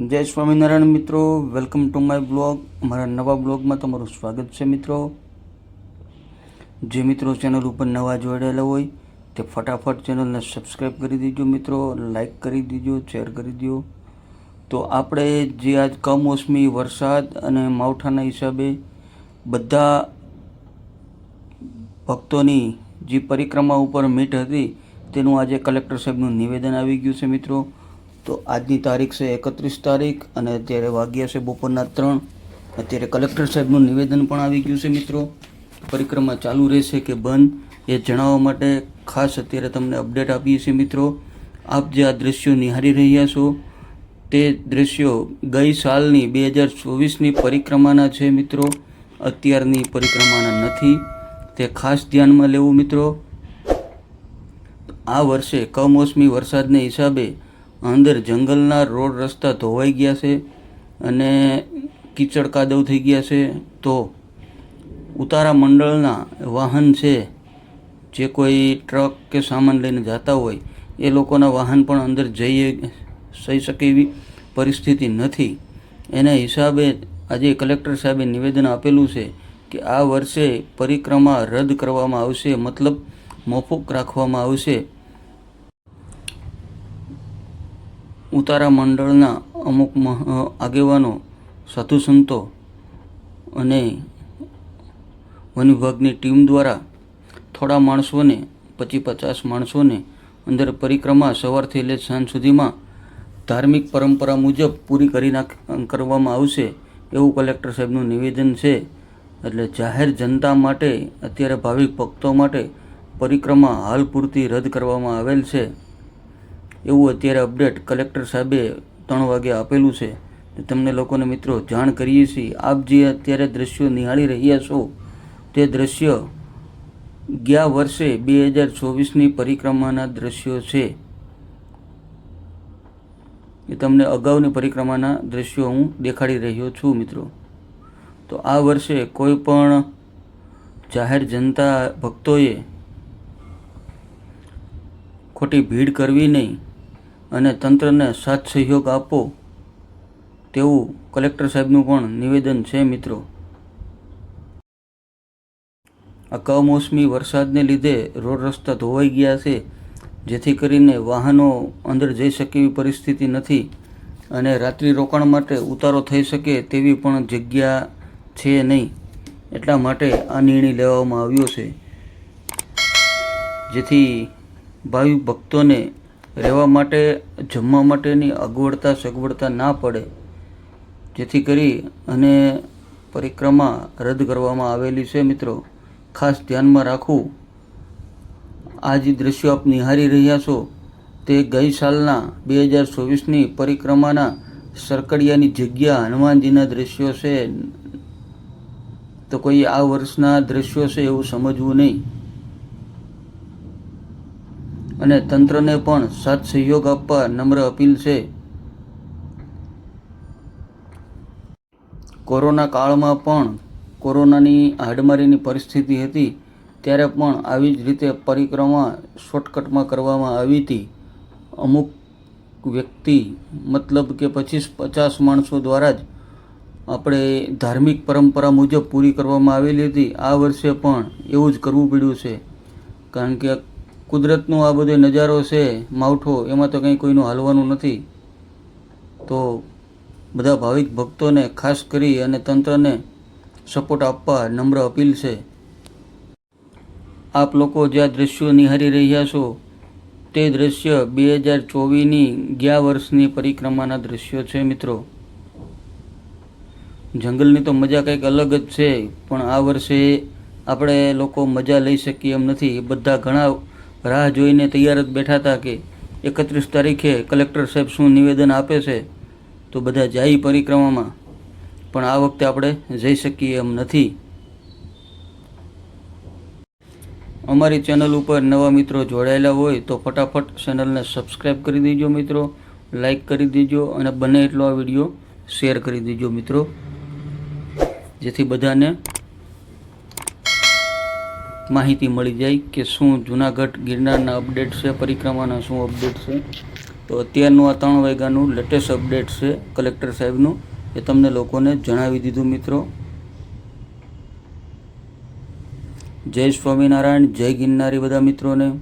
જય સ્વામિનારાયણ મિત્રો welcome to my blog મારા નવા બ્લોગમાં તમારું સ્વાગત છે મિત્રો. જે મિત્રો ચેનલ ઉપર નવા જોડાયેલા હોય, તે ફટાફટ ચેનલને સબસ્ક્રાઈબ કરી દેજો મિત્રો લાઈક કરી દેજો શેર કરી દો તો આપણે જે આજ કમોસમી વરસાદ અને માવઠાના હિસાબે બધા ભક્તોની જે પરિક્રમા ઉપર મીટ હતી, તેનું આજે કલેક્ટર સાહેબનું નિવેદન આવી ગયું છે મિત્રો. તો આજની તારીખ છે એકત્રીસ તારીખ અને અત્યારે વાગ્યા છે બપોરના ત્રણ. અત્યારે કલેક્ટર સાહેબનું નિવેદન પણ આવી ગયું છે મિત્રો. પરિક્રમા ચાલુ રહેશે કે બંધ એ જણાવવા માટે ખાસ અત્યારે તમને અપડેટ આપીએ છીએ મિત્રો. આપ જે આ દ્રશ્યો નિહાળી રહ્યા છો, તે દ્રશ્યો ગઈ સાલની બે હજાર ચોવીસની પરિક્રમાના છે મિત્રો. અત્યારની પરિક્રમાના નથી. તે ખાસ ધ્યાનમાં લેવું મિત્રો. આ વર્ષે કમોસમી વરસાદને હિસાબે અંદર જંગલના રોડ રસ્તા ધોવાઈ ગયા છે અને કીચડ કાદવ થઈ ગયા છે. તો ઉતારા મંડળના વાહન છે, જે કોઈ ટ્રક કે સામાન લઈને જતા હોય, એ લોકોના વાહન પણ અંદર જઈ જઈ શકે એવી પરિસ્થિતિ નથી. એના હિસાબે આજે કલેક્ટર સાહેબે નિવેદન આપેલું છે કે આ વર્ષે પરિક્રમા રદ કરવામાં આવશે, મતલબ મોફુક રાખવામાં આવશે. ઉતારા મંડળના અમુક આગેવાનો, સાધુ સંતો અને વન વિભાગની ટીમ દ્વારા થોડા માણસોને પચીસ પચાસ માણસોને અંદર પરિક્રમા સવારથી લે સાંજ સુધીમાં ધાર્મિક પરંપરા મુજબ પૂરી કરી નાખ, કરવામાં આવશે એવું કલેક્ટર સાહેબનું નિવેદન છે. એટલે જાહેર જનતા માટે, અત્યારે ભાવિક ભક્તો માટે પરિક્રમા હાલ પૂરતી રદ કરવામાં આવેલ છે. એવું અત્યારે અપડેટ કલેક્ટર સાહેબે ત્રણ વાગે આપેલું છે. તમને લોકોને મિત્રો જાણ કરીએ છીએ, આપ જે અત્યારે દ્રશ્યો નિહાળી રહ્યા છો, તે દ્રશ્ય ગયા વર્ષે બે હજાર ચોવીસની પરિક્રમાના દ્રશ્યો છે. એ તમને અગાઉની પરિક્રમાના દ્રશ્યો હું દેખાડી રહ્યો છું મિત્રો. તો આ વર્ષે કોઈ પણ જાહેર જનતા ભક્તોએ ખોટી ભીડ કરવી નહીં. અને તંત્રને સાથ સહયોગ આપો તેવું કલેક્ટર સાહેબનું પણ નિવેદન છે, મિત્રો. આ કમોસમી વરસાદને લીધે રોડ રસ્તા ધોવાઈ ગયા છે, જેથી કરીને વાહનો અંદર જઈ શકે એવી પરિસ્થિતિ નથી અને રાત્રિ રોકાણ માટે ઉતારો થઈ શકે તેવી પણ જગ્યા છે નહીં. એટલા માટે આ નિર્ણય લેવામાં આવ્યો છે. જેથી ભાવિ ભક્તોને રહેવા માટે, જમવા માટેની અગવડતા સગવડતા ના પડે, જેથી કરી અને પરિક્રમા રદ કરવામાં આવેલી છે મિત્રો. ખાસ ધ્યાનમાં રાખવું, આ જે દ્રશ્યો આપ નિહાળી રહ્યા છો, તે ગઈ સાલના બે હજાર ચોવીસની પરિક્રમાના સરકડિયાની જગ્યા હનુમાનજીના દ્રશ્યો છે. તો કોઈ આ વર્ષના દ્રશ્યો છે એવું સમજવું નહીં. અને તંત્રને પણ સાથ સહયોગ આપવા નમ્ર અપીલ છે. કોરોના કાળમાં પણ કોરોનાની હાડમારીની પરિસ્થિતિ હતી, ત્યારે પણ આવી જ રીતે પરિક્રમા શોર્ટકટમાં કરવામાં આવી હતી. અમુક વ્યક્તિ, મતલબ કે પચીસ પચાસ માણસો દ્વારા જ આપણે ધાર્મિક પરંપરા મુજબ પૂરી કરવામાં આવેલી હતી, આ વર્ષે પણ એવું જ કરવું પડ્યું છે. કારણ કે કુદરતનો આ બધો નજારો છે, માવઠો, એમાં તો કંઈ કોઈનું હાલવાનું નથી. તો બધા ભાવિક ભક્તોને ખાસ કરી અને તંત્રને સપોર્ટ આપવા નમ્ર અપીલ છે. આપ લોકો જે દ્રશ્યો નિહારી રહ્યા છો, તે દ્રશ્ય બે હજાર ચોવીસની ગયા વર્ષની પરિક્રમાના દ્રશ્યો છે મિત્રો. જંગલની તો મજા કંઈક અલગ જ છે, પણ આ વર્ષે આપણે લોકો મજા લઈ શકીએ એમ નથી. બધા ઘણા રાહ જોઈને તૈયાર જ બેઠા હતા કે એકત્રીસ તારીખે કલેક્ટર સાહેબ શું નિવેદન આપે છે, તો બધા જાય પરિક્રમામાં. પણ આ વખતે આપણે જઈ શકીએ એમ નથી. અમારી ચેનલ ઉપર નવા મિત્રો જોડાયેલા હોય તો ફટાફટ ચેનલને સબસ્ક્રાઈબ કરી દેજો મિત્રો લાઈક કરી દેજો અને બને એટલો આ વીડિયો શેર કરી દેજો મિત્રો. જેથી બધાને માહિતી મળી જાય કે શું જુનાગઢ ગિરનારના અપડેટ છે, પરિક્રમાના શું અપડેટ છે? તો અત્યારનું આ ત્રણ વાગ્યાનું લેટેસ્ટ અપડેટ છે કલેક્ટર સાહેબનું. એ તમને લોકોને જણાવી દીધું, મિત્રો. જય સ્વામિનારાયણ, જય ગિરનારી બધા મિત્રોને.